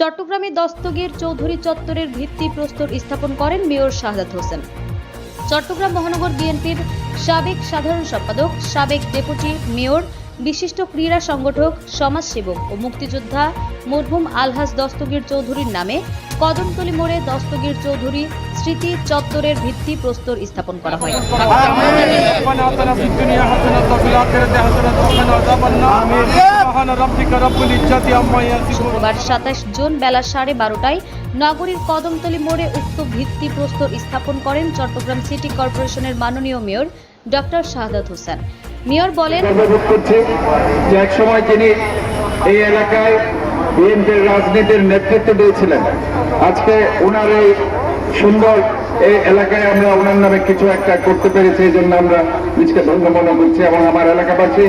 চট্টগ্রামে দস্তগীর চৌধুরী চত্বরের ভিত্তি প্রস্তর স্থাপন করেন মেয়র শাহজাদ হোসেন। চট্টগ্রাম মহানগর বিএনপির সাবেক সাধারণ সম্পাদক, সাবেক ডেপুটি মেয়র বিশিষ্ট ক্রীড়া সংগঠক, সমাজসেবক ও মুক্তিযোদ্ধা মরহুম আলহাজ দস্তগীর চৌধুরীর নামে কদমতলি মোড়ে দস্তগীর চৌধুরী স্মৃতি চত্বরের ভিত্তি প্রস্তর স্থাপন করা হয়। শুক্রবার সাতাশ জুন বেলা সাড়ে বারোটায় নগরীর কদমতলি মোড়ে উক্ত ভিত্তি প্রস্তর স্থাপন করেন চট্টগ্রাম সিটি কর্পোরেশনের মাননীয় mayor doctor Shahadat Hossain. Mayor বলেন করছি। যে একসময় তিনি এই এলাকায় বিএনপির রাজনীতির নেতৃত্ব দিয়েছিলেন। আজকে ওনার এই সুন্দর এই এলাকায় আমরা ওনার নামে কিছু একটা করতে পেরেছি এই জন্য আমরা নিজকে ধন্য মনে করছি এবং আমার এলাকাবাসী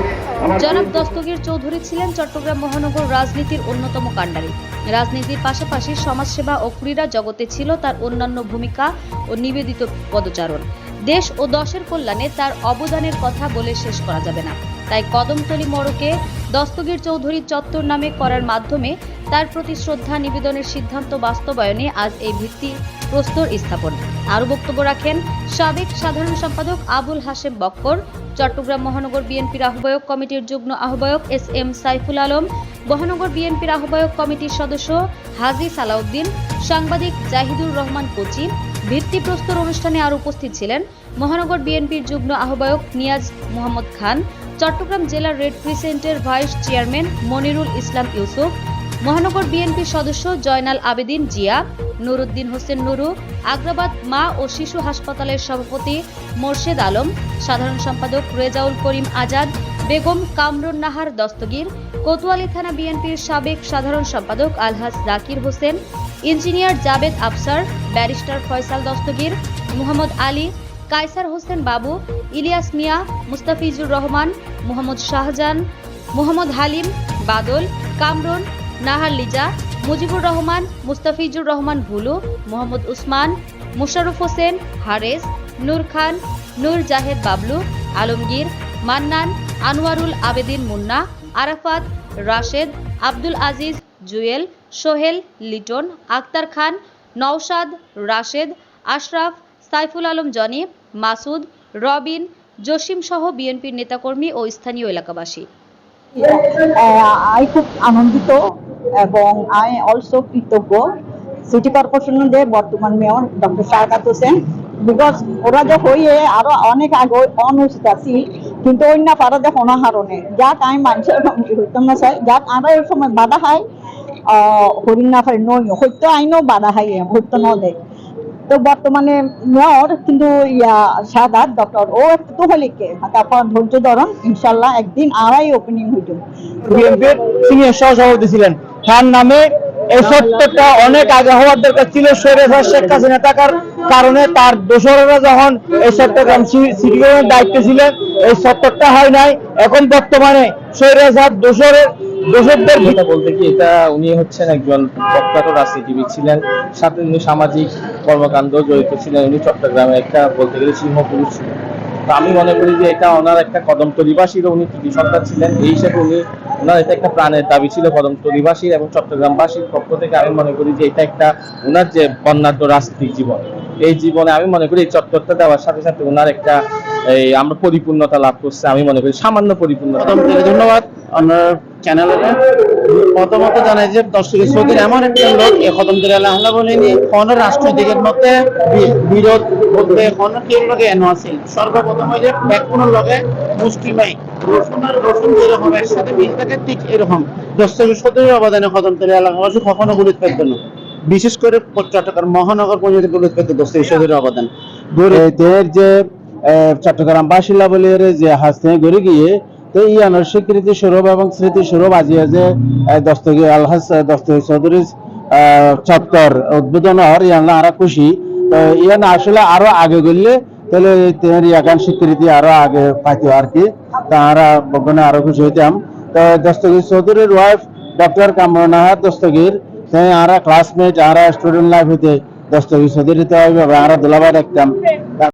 জনাব দস্তগীর চৌধুরী ছিলেন চট্টগ্রাম মহানগর রাজনীতির অন্যতম কাণ্ডারি। রাজনীতির পাশাপাশি সমাজসেবা ও ক্রীড়া জগতে ছিল তার অন্যান্য ভূমিকা ও নিবেদিত পদচারণ। দেশ ও দশের কল্যাণে তার অবদানের কথা বলে শেষ করা যাবে না। তাই কদমতলী মোড়কে দস্তগীর চৌধুরী চত্বর নামে করার মাধ্যমে তার প্রতি শ্রদ্ধা নিবেদনের সিদ্ধান্ত বাস্তবায়নে আজ এই ভিত্তি প্রস্তর স্থাপন। আরও বক্তব্য রাখেন সাবেক সাধারণ সম্পাদক আবুল হাশেম বক্কর, চট্টগ্রাম মহানগর বিএনপির আহ্বায়ক কমিটির যুগ্ম আহ্বায়ক এস এম সাইফুল আলম, মহানগর বিএনপির আহ্বায়ক কমিটির সদস্য হাজি সালাউদ্দিন, সাংবাদিক জাহিদুর রহমান কোচি ভিত্তিপ্রস্তর অনুষ্ঠানে আর উপস্থিত ছিলেন মহানগর বিএনপির যুগ্ম আহ্বায়ক নিয়াজ মোহাম্মদ খান, চট্টগ্রাম জেলার রেড ক্রিসেন্টের ভাইস চেয়ারম্যান মনিরুল ইসলাম ইউসুফ, মহানগর বিএনপির সদস্য জয়নাল আবেদিন জিয়া, নুরুদ্দিন হোসেন নুরু, আগ্রাবাদ মা ও শিশু হাসপাতালের সভাপতি মোর্শেদ আলম, সাধারণ সম্পাদক রেজাউল করিম আজাদ বেগম কামরুন নাহার দস্তগীর, কোতোয়ালি থানা বিএনপির সাবেক সাধারণ সম্পাদক আলহাজ জাকির হোসেন, ইঞ্জিনিয়ার জাবেদ আফসার, ব্যারিস্টার ফয়সাল দস্তগীর, মোহাম্মদ আলী, কায়সার হোসেন বাবু, ইলিয়াস মিয়া, মুস্তাফিজুর রহমান, মোহাম্মদ শাহজাহান, মোহাম্মদ হালিম, বাদল, কামরুন, নাহার লিজা, মুজিবুর রহমান, মুস্তাফিজুর রহমান ভুলু, মোহাম্মদ উসমান, মুশারফ হোসেন, হারেস, নূর খান, নূর জাহেদ বাবলু, আলমগীর, মান্নান আনোয়ারুল আবেদিন মুন্না, আরাফাত, রাশেদ, আব্দুল আজিজ, জুয়েল, সোহেল, লিটন, আক্তার খান, নওশাদ, রাশেদ, আশরাফ, সাইফুল আলম জনি, মাসুদ, রবিন, জসিম সহ বিএনপির নেতাকর্মী ও স্থানীয় এলাকাবাসী। আই খুব আনন্দিত এবং আই অলসো কৃতজ্ঞ। সিটি কর্পোরেশনের বর্তমান মেয়র ডক্টর হোসেন বিকজ ওরা যে আরও অনেক আগে কিন্তু অন্য পারা যে হনা হারণে যাক আমি মানুষের হইতাম না চাই যাক আমরা এই সময় বাধা খাই হরিণ না পারি, নই সত্য আইনও বাধা খাই সত্য ন দেয় তো বর্তমানে মেয়র, কিন্তু ইয়া, সাদাত ডক্টর ও একটু হলিকে তারপর ধৈর্য ধরন, ইনশাল্লাহ একদিন আড়াই ওপেনিং হইত। বিএনপির সিনিয়র সহসভাপতি ছিলেন। তার নামে এই সত্যটা অনেক আগে হওয়ার দরকার ছিল সৈরাজ শেখ হাসিনা থাকার কারণে তার দোসরেরা যখন এই চট্টগ্রাম সিটি কর্পোরেশনের দায়িত্বে ছিলেন এই সত্যটা হয় নাই। এখন বর্তমানে সৈরাজ হাত দোসরের দোসরদের এটা বলতে কি এটা উনি হচ্ছেন একজন প্রখ্যাত রাজনীতিবিদ ছিলেন সাথে উনি সামাজিক কর্মকাণ্ড জড়িত ছিলেন উনি চট্টগ্রামে একটা বলতে গেলে সিংহপুরুষ ছিলেন। আমি মনে করি যে এটা ওনার একটা কদম তরিবাসীর উনি কৃতি সন্তান ছিলেন, এই হিসেবে উনি, ওনার এটা একটা প্রাণের দাবি ছিল কদম তরিবাসীর এবং চট্টগ্রামবাসীর পক্ষ থেকে আমি মনে করি যে এটা একটা ওনার যে বন্যাঢ্য রাজনৈতিক জীবন। এই জীবনে আমি মনে করি এই চত্বরটা দেওয়ার সাথে সাথে ওনার একটা এই আমরা পরিপূর্ণতা লাভ করছে, আমি মনে করি সামান্য পরিপূর্ণতা। ধন্যবাদ। আপনার প্রথমত জানাই যে দর্শকের সৌদির এমন একটা লোক এ করে আল্লাহ বলেনি কোন রাষ্ট্রদিকের মধ্যে বিরোধ কোন কেউ লোকে সর্বপ্রথম যে লগে মুষ্টিমাই রসুন আর রসুন যেরকম একসাথে মিল থাকে ঠিক এরকম। দর্শকের সৌদির অবদানে এলাকাবাসী কখনো না। বিশেষ করে চট্টগ্রাম মহানগর পর্যন্ত সৌদির অবদান। এদের যে আহ, চট্টগ্রাম বাসিলা বলিয়ে যে হাসতে গড়ে গিয়ে তো ইয়ানোর স্বীকৃতি স্বরূপ এবং স্মৃতি স্বরূপ আজিয়া যে আহ, দস্তগি আলহাস দস্তগি চৌধুরী চত্বর উদ্বোধন হওয়ার ইয়ান আরও খুশি। তো ইয়ান আসলে আরও আগে গেলে তাহলে ইয়াগান স্বীকৃতি আরও আগে পাইতো আর কি। তারা বগনে আরও খুশি হইতাম তো দস্তগীর চৌধুরীর ওয়াইফ ডক্টর কামরনাহার দস্তগীর তাই আরা ক্লাসমেট আরা স্টুডেন্ট লাইফ হইতে দস্তগীর চৌধুরী তো আরা দুলাবাই দেখতাম